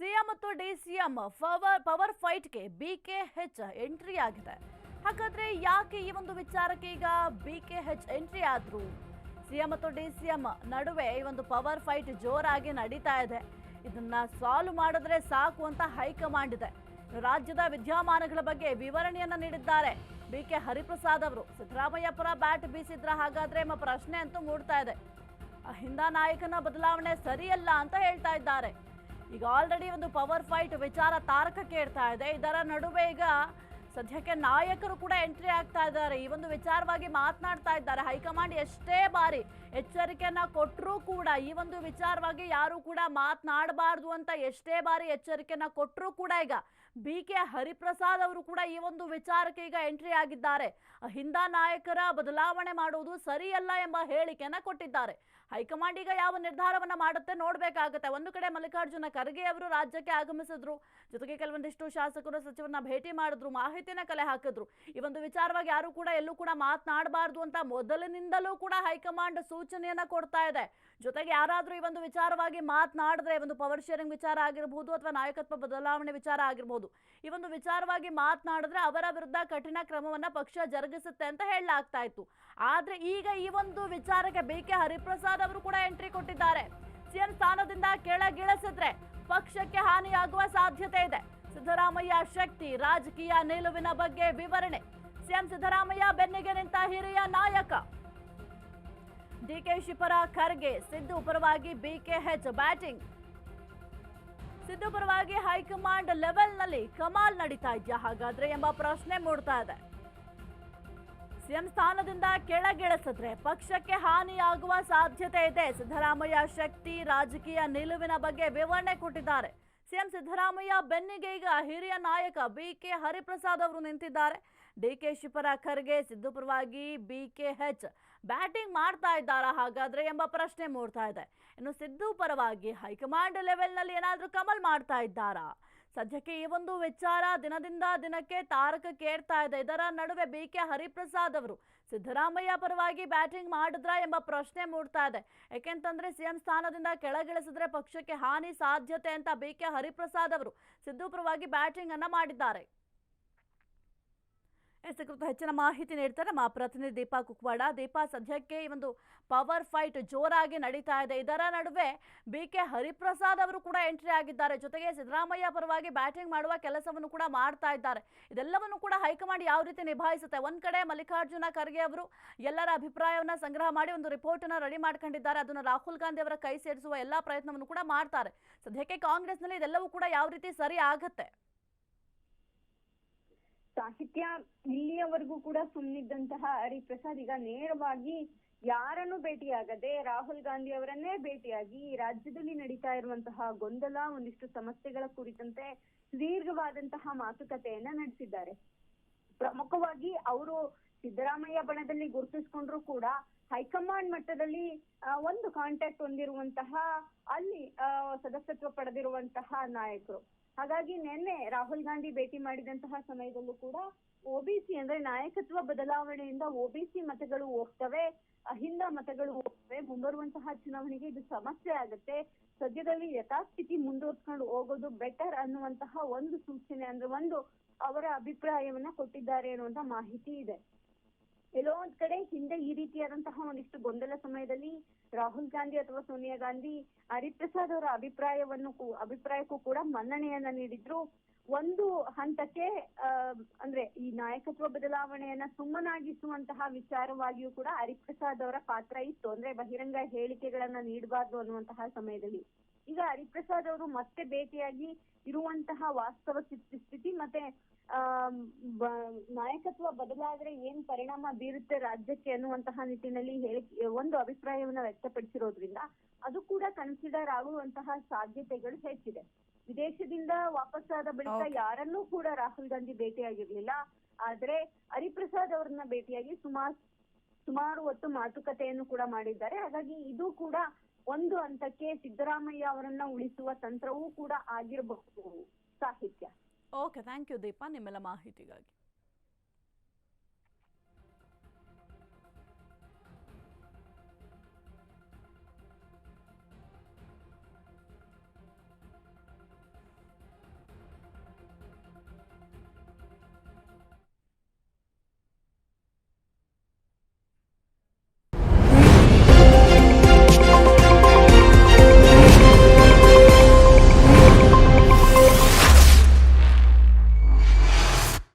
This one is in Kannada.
ಸಿಎಂ ಮತ್ತು ಡಿಸಿಎಂ ಪವರ್ ಪವರ್ ಫೈಟ್ಗೆ ಹೆಚ್ ಎಂಟ್ರಿ ಆಗಿದೆ. ಹಾಗಾದ್ರೆ ಯಾಕೆ ಈ ಒಂದು ವಿಚಾರಕ್ಕೆ ಈಗ ಬಿ ಕೆ ಹೆಚ್ ಎಂಟ್ರಿ ಆದ್ರು? ಸಿಎಂ ಮತ್ತು ಡಿಸಿಎಂ ನಡುವೆ ಈ ಒಂದು ಪವರ್ ಫೈಟ್ ಜೋರಾಗಿ ನಡೀತಾ ಇದೆ. ಇದನ್ನ ಸಾಲ್ವ್ ಮಾಡಿದ್ರೆ ಸಾಕು ಅಂತ ಹೈಕಮಾಂಡ್ ಇದೆ. ರಾಜ್ಯದ ವಿದ್ಯಮಾನಗಳ ಬಗ್ಗೆ ವಿವರಣೆಯನ್ನ ನೀಡಿದ್ದಾರೆ ಬಿ ಕೆ ಹರಿಪ್ರಸಾದ್ ಅವರು. ಸಿದ್ದರಾಮಯ್ಯ ಪರ ಬ್ಯಾಟ್ ಬೀಸಿದ್ರ ಹಾಗಾದ್ರೆ ಎಂಬ ಪ್ರಶ್ನೆ ಅಂತೂ ಮೂಡ್ತಾ ಇದೆ. ಹಿಂದ ನಾಯಕನ ಬದಲಾವಣೆ ಸರಿಯಲ್ಲ ಅಂತ ಹೇಳ್ತಾ ಇದ್ದಾರೆ. ಈಗ ಆಲ್ರೆಡಿ ಒಂದು ಪವರ್ ಫೈಟ್ ವಿಚಾರ ತಾರಕಕ್ಕೆ ಇಡ್ತಾ ಇದೆ. ಇದರ ನಡುವೆ ಈಗ ಸದ್ಯಕ್ಕೆ ನಾಯಕರು ಕೂಡ ಎಂಟ್ರಿ ಆಗ್ತಾ ಇದ್ದಾರೆ. ಈ ಒಂದು ವಿಚಾರವಾಗಿ ಮಾತನಾಡ್ತಾ ಇದ್ದಾರೆ. ಹೈಕಮಾಂಡ್ ಎಷ್ಟೇ ಬಾರಿ ಎಚ್ಚರಿಕೆಯನ್ನ ಕೊಟ್ಟರೂ ಕೂಡ, ಈ ಒಂದು ವಿಚಾರವಾಗಿ ಯಾರು ಕೂಡ ಮಾತನಾಡಬಾರ್ದು ಅಂತ ಎಷ್ಟೇ ಬಾರಿ ಎಚ್ಚರಿಕೆಯನ್ನ ಕೊಟ್ಟರೂ ಕೂಡ ಈಗ ಬಿ ಕೆ ಹರಿಪ್ರಸಾದ್ ಅವರು ಕೂಡ ಈ ಒಂದು ವಿಚಾರಕ್ಕೆ ಈಗ ಎಂಟ್ರಿ ಆಗಿದ್ದಾರೆ. ಹಿಂದ ನಾಯಕರ ಬದಲಾವಣೆ ಮಾಡುವುದು ಸರಿಯಲ್ಲ ಎಂಬ ಹೇಳಿಕೆಯನ್ನ ಕೊಟ್ಟಿದ್ದಾರೆ. ಹೈಕಮಾಂಡ್ ಈಗ ಯಾವ ನಿರ್ಧಾರವನ್ನ ಮಾಡುತ್ತೆ ನೋಡಬೇಕಾಗುತ್ತೆ. ಒಂದು ಕಡೆ ಮಲ್ಲಿಕಾರ್ಜುನ ಖರ್ಗೆ ಅವರು ರಾಜ್ಯಕ್ಕೆ ಆಗಮಿಸಿದ್ರು. ಜೊತೆಗೆ ಕೆಲವೊಂದಿಷ್ಟು ಶಾಸಕರು, ಸಚಿವರನ್ನ ಭೇಟಿ ಮಾಡಿದ್ರು, ಮಾಹಿತಿನ ಕಲೆ ಹಾಕಿದ್ರು. ಈ ಒಂದು ವಿಚಾರವಾಗಿ ಯಾರು ಕೂಡ ಎಲ್ಲೂ ಕೂಡ ಮಾತನಾಡಬಾರ್ದು ಅಂತ ಮೊದಲಿನಿಂದಲೂ ಕೂಡ ಹೈಕಮಾಂಡ್ ಸೂಚನೆಯನ್ನ ಕೊಡ್ತಾ ಇದೆ. ಜೊತೆಗೆ ಯಾರಾದರೂ ಈ ಒಂದು ವಿಚಾರವಾಗಿ ಮಾತನಾಡಿದ್ರೆ, ಒಂದು ಪವರ್ ಶೇರಿಂಗ್ ವಿಚಾರ ಆಗಿರಬಹುದು ಅಥವಾ ನಾಯಕತ್ವ ಬದಲಾವಣೆ ವಿಚಾರ ಆಗಿರಬಹುದು ಈ ಒಂದು ವಿಚಾರವಾಗಿ ಮಾತನಾಡಿದ್ರೆ ಅವರ ವಿರುದ್ಧ ಕಠಿಣ ಕ್ರಮವನ್ನ ಪಕ್ಷ ಜರುಗಿಸುತ್ತೆ ಅಂತ ಹೇಳಲಾಗ್ತಾ ಇತ್ತು. ಆದ್ರೆ ಈಗ ಈ ಒಂದು ವಿಚಾರಕ್ಕೆ ಬಿ ಕೆ ಹರಿಪ್ರಸಾದ್ ಅವರು ಕೂಡ ಎಂಟ್ರಿ ಕೊಟ್ಟಿದ್ದಾರೆ. ಸಿಎಂ ಸ್ಥಾನದಿಂದ ಕೆಳಗಿಳಿಸಿದ್ರೆ ಪಕ್ಷಕ್ಕೆ ಹಾನಿಯಾಗುವ ಸಾಧ್ಯತೆ ಇದೆ. ಸಿದ್ದರಾಮಯ್ಯ ಶಕ್ತಿ, ರಾಜಕೀಯ ನಿಲುವಿನ ಬಗ್ಗೆ ವಿವರಣೆ. ಸಿಎಂ ಸಿದ್ದರಾಮಯ್ಯ ಬೆನ್ನಿಗೆ ನಿಂತ ಹಿರಿಯ ನಾಯಕ. ಡಿಕೆಶಿ ಶಿಪರ ಖರ್ಗೆ, ಸಿದ್ದು ಪರವಾಗಿ ಬಿಕೆಎಚ್ ಬ್ಯಾಟಿಂಗ್. ಸಿದ್ದು ಪರವಾಗಿ ಹೈಕಮಾಂಡ್ ಲೆವೆಲ್ನಲ್ಲಿ ಕಮಾಲ್ ನಡೀತಾ ಇದೆಯಾ ಹಾಗಾದ್ರೆ ಎಂಬ ಪ್ರಶ್ನೆ ಮೂಡ್ತಾ ಇದೆ. ಸಿಎಂ ಸ್ಥಾನದಿಂದ ಕೆಳಗಿಳಿಸಿದ್ರೆ ಪಕ್ಷಕ್ಕೆ ಹಾನಿಯಾಗುವ ಸಾಧ್ಯತೆ ಇದೆ. ಸಿದ್ದರಾಮಯ್ಯ ಶಕ್ತಿ, ರಾಜಕೀಯ ನಿಲುವಿನ ಬಗ್ಗೆ ವಿವರಣೆ ಕೊಟ್ಟಿದ್ದಾರೆ. ಸಿಎಂ ಸಿದ್ದರಾಮಯ್ಯ ಬೆನ್ನಿಗೆ ಈಗ ಹಿರಿಯ ನಾಯಕ ಬಿ ಕೆ ಹರಿಪ್ರಸಾದ್ ಅವರು ನಿಂತಿದ್ದಾರೆ. ಡಿ ಕೆ ಶಿಪರ ಖರ್ಗೆ, ಸಿದ್ದು ಪರವಾಗಿ ಹೆಚ್ ಬ್ಯಾಟಿಂಗ್ ಮಾಡ್ತಾ ಇದ್ದಾರಾ ಹಾಗಾದ್ರೆ ಎಂಬ ಪ್ರಶ್ನೆ ಮೂಡ್ತಾ ಇದೆ. ಇನ್ನು ಸಿದ್ದು ಪರವಾಗಿ ಹೈಕಮಾಂಡ್ ಲೆವೆಲ್ನಲ್ಲಿ ಏನಾದರೂ ಕಮಲ್ ಮಾಡ್ತಾ ಇದ್ದಾರಾ? ಸದ್ಯಕ್ಕೆ ಈ ಒಂದು ವಿಚಾರ ದಿನದಿಂದ ದಿನಕ್ಕೆ ತಾರಕ ಕೇಳ್ತಾ ಇದೆ. ಇದರ ನಡುವೆ ಬಿ ಕೆ ಹರಿಪ್ರಸಾದ್ ಅವರು ಸಿದ್ದರಾಮಯ್ಯ ಪರವಾಗಿ ಬ್ಯಾಟಿಂಗ್ ಮಾಡಿದ್ರಾ ಎಂಬ ಪ್ರಶ್ನೆ ಮೂಡ್ತಾ ಇದೆ. ಯಾಕೆಂತಂದ್ರೆ ಸಿಎಂ ಸ್ಥಾನದಿಂದ ಕೆಳಗಿಳಿಸಿದ್ರೆ ಪಕ್ಷಕ್ಕೆ ಹಾನಿ ಸಾಧ್ಯತೆ ಅಂತ ಬಿ ಕೆ ಹರಿಪ್ರಸಾದ್ ಅವರು ಸಿದ್ದು ಪರವಾಗಿ ಬ್ಯಾಟಿಂಗ್ ಅನ್ನ ಮಾಡಿದ್ದಾರೆ. ಎಸ್ ಕುರಿತು ಹೆಚ್ಚಿನ ಮಾಹಿತಿ ನೀಡ್ತಾರೆ. ನಮ್ಮ ಪ್ರತಿನಿಧಿ ದೀಪಾ ಕುಕ್ವಾಡ, ದೀಪಾ ಸದ್ಯಕ್ಕೆ ಈ ಒಂದು ಪವರ್ ಫೈಟ್ ಜೋರಾಗಿ ನಡೀತಾ ಇದೆ. ಇದರ ನಡುವೆ ಬಿ ಕೆ ಹರಿಪ್ರಸಾದ್ ಅವರು ಕೂಡ ಎಂಟ್ರಿ ಆಗಿದ್ದಾರೆ. ಜೊತೆಗೆ ಸಿದ್ದರಾಮಯ್ಯ ಪರವಾಗಿ ಬ್ಯಾಟಿಂಗ್ ಮಾಡುವ ಕೆಲಸವನ್ನು ಕೂಡ ಮಾಡ್ತಾ ಇದ್ದಾರೆ. ಇದೆಲ್ಲವನ್ನು ಕೂಡ ಹೈಕಮಾಂಡ್ ಯಾವ ರೀತಿ ನಿಭಾಯಿಸುತ್ತೆ? ಒಂದ್ ಕಡೆ ಮಲ್ಲಿಕಾರ್ಜುನ ಖರ್ಗೆ ಅವರು ಎಲ್ಲರ ಅಭಿಪ್ರಾಯವನ್ನ ಸಂಗ್ರಹ ಮಾಡಿ ಒಂದು ರಿಪೋರ್ಟ್ ಅನ್ನ ರೆಡಿ ಮಾಡ್ಕೊಂಡಿದ್ದಾರೆ. ಅದನ್ನು ರಾಹುಲ್ ಗಾಂಧಿ ಅವರ ಕೈ ಸೇರಿಸುವ ಎಲ್ಲಾ ಪ್ರಯತ್ನವನ್ನು ಕೂಡ ಮಾಡ್ತಾರೆ. ಸದ್ಯಕ್ಕೆ ಕಾಂಗ್ರೆಸ್ನಲ್ಲಿ ಇದೆಲ್ಲವೂ ಕೂಡ ಯಾವ ರೀತಿ ಸರಿ ಆಗತ್ತೆ? ಸಾಹಿತ್ಯ ಇಲ್ಲಿಯವರೆಗೂ ಕೂಡ ಸುಮ್ಮನಿದ್ದಂತಹ ಹರಿಪ್ರಸಾದ್ ಈಗ ನೇರವಾಗಿ ಯಾರನ್ನು ಭೇಟಿಯಾಗದೆ ರಾಹುಲ್ ಗಾಂಧಿ ಅವರನ್ನೇ ಭೇಟಿಯಾಗಿ ರಾಜ್ಯದಲ್ಲಿ ನಡೀತಾ ಇರುವಂತಹ ಗೊಂದಲ, ಒಂದಿಷ್ಟು ಸಮಸ್ಯೆಗಳ ಕುರಿತಂತೆ ಸುದೀರ್ಘವಾದಂತಹ ಮಾತುಕತೆಯನ್ನ ನಡೆಸಿದ್ದಾರೆ. ಪ್ರಮುಖವಾಗಿ ಅವರು ಸಿದ್ದರಾಮಯ್ಯ ಬಣದಲ್ಲಿ ಗುರುತಿಸಿಕೊಂಡ್ರು ಕೂಡ ಹೈಕಮಾಂಡ್ ಮಟ್ಟದಲ್ಲಿ ಒಂದು ಕಾಂಟ್ಯಾಕ್ಟ್ ಹೊಂದಿರುವಂತಹ, ಅಲ್ಲಿ ಸದಸ್ಯತ್ವ ಪಡೆದಿರುವಂತಹ ನಾಯಕರು. ಹಾಗಾಗಿ ನಿನ್ನೆ ರಾಹುಲ್ ಗಾಂಧಿ ಭೇಟಿ ಮಾಡಿದಂತಹ ಸಮಯದಲ್ಲೂ ಕೂಡ ಒಬಿಸಿ ಅಂದ್ರೆ ನಾಯಕತ್ವ ಬದಲಾವಣೆಯಿಂದ ಒಬಿಸಿ ಮತಗಳು ಹೋಗ್ತವೆ, ಅಹಿಂದ ಮತಗಳು ಹೋಗ್ತವೆ ಮುಂಬರುವಂತಹ ಚುನಾವಣೆಗೆ ಇದು ಸಮಸ್ಯೆ ಆಗುತ್ತೆ. ಸದ್ಯದಲ್ಲಿ ಯಥಾಸ್ಥಿತಿ ಮುಂದುವರ್ಸ್ಕೊಂಡು ಹೋಗೋದು ಬೆಟರ್ ಅನ್ನುವಂತಹ ಒಂದು ಸೂಚನೆ ಅಂದ್ರೆ ಒಂದು ಅವರ ಅಭಿಪ್ರಾಯವನ್ನ ಕೊಟ್ಟಿದ್ದಾರೆ ಅನ್ನುವಂತ ಮಾಹಿತಿ ಇದೆ. ಎಲ್ಲೋ ಕಡೆ ಹಿಂದೆ ಈ ರೀತಿಯಾದಂತಹ ಒಂದಿಷ್ಟು ಗೊಂದಲ ಸಮಯದಲ್ಲಿ ರಾಹುಲ್ ಗಾಂಧಿ ಅಥವಾ ಸೋನಿಯಾ ಗಾಂಧಿ, ಹರಿಪ್ರಸಾದ್ ಅವರ ಅಭಿಪ್ರಾಯವನ್ನು ಅಭಿಪ್ರಾಯಕ್ಕೂ ಕೂಡ ಮನ್ನಣೆಯನ್ನ ನೀಡಿದ್ರು. ಒಂದು ಹಂತಕ್ಕೆ ಅಂದ್ರೆ ಈ ನಾಯಕತ್ವ ಬದಲಾವಣೆಯನ್ನ ಸುಮ್ಮನಾಗಿಸುವಂತಹ ವಿಚಾರವಾಗಿಯೂ ಕೂಡ ಹರಿಪ್ರಸಾದ್ ಅವರ ಪಾತ್ರ ಇತ್ತು. ಅಂದ್ರೆ ಬಹಿರಂಗ ಹೇಳಿಕೆಗಳನ್ನ ನೀಡಬಾರ್ದು ಅನ್ನುವಂತಹ ಸಮಯದಲ್ಲಿ. ಈಗ ಹರಿಪ್ರಸಾದ್ ಅವರು ಮತ್ತೆ ಭೇಟಿಯಾಗಿ ಇರುವಂತಹ ವಾಸ್ತವ ಸ್ಥಿತಿ ಮತ್ತೆ ನಾಯಕತ್ವ ಬದಲಾದ್ರೆ ಏನ್ ಪರಿಣಾಮ ಬೀರುತ್ತೆ ರಾಜ್ಯಕ್ಕೆ ಅನ್ನುವಂತಹ ನಿಟ್ಟಿನಲ್ಲಿ ಹೇಳಿ ಒಂದು ಅಭಿಪ್ರಾಯವನ್ನ ವ್ಯಕ್ತಪಡಿಸಿರೋದ್ರಿಂದ ಅದು ಕೂಡ ಕನ್ಸಿಡರ್ ಆಗುವಂತಹ ಸಾಧ್ಯತೆಗಳು ಹೆಚ್ಚಿದೆ. ವಿದೇಶದಿಂದ ವಾಪಸ್ಸಾದ ಬಳಿಕ. ಯಾರನ್ನೂ ಕೂಡ ರಾಹುಲ್ ಗಾಂಧಿ ಭೇಟಿಯಾಗಿರ್ಲಿಲ್ಲ. ಆದ್ರೆ ಹರಿಪ್ರಸಾದ್ ಅವರನ್ನ ಭೇಟಿಯಾಗಿ ಸುಮಾರು ಸುಮಾರು ಹೊತ್ತು ಮಾತುಕತೆಯನ್ನು ಕೂಡ ಮಾಡಿದ್ದಾರೆ. ಹಾಗಾಗಿ ಇದು ಕೂಡ ಒಂದು ಹಂತಕ್ಕೆ ಸಿದ್ದರಾಮಯ್ಯ ಅವರನ್ನ ಉಳಿಸುವ ತಂತ್ರವೂ ಕೂಡ ಆಗಿರಬಹುದು ಸಾಹಿತ್ಯ. ಓಕೆ ಥ್ಯಾಂಕ್ ಯು ದೀಪಾ ನಿಮ್ಮೆಲ್ಲ ಮಾಹಿತಿಗಾಗಿ.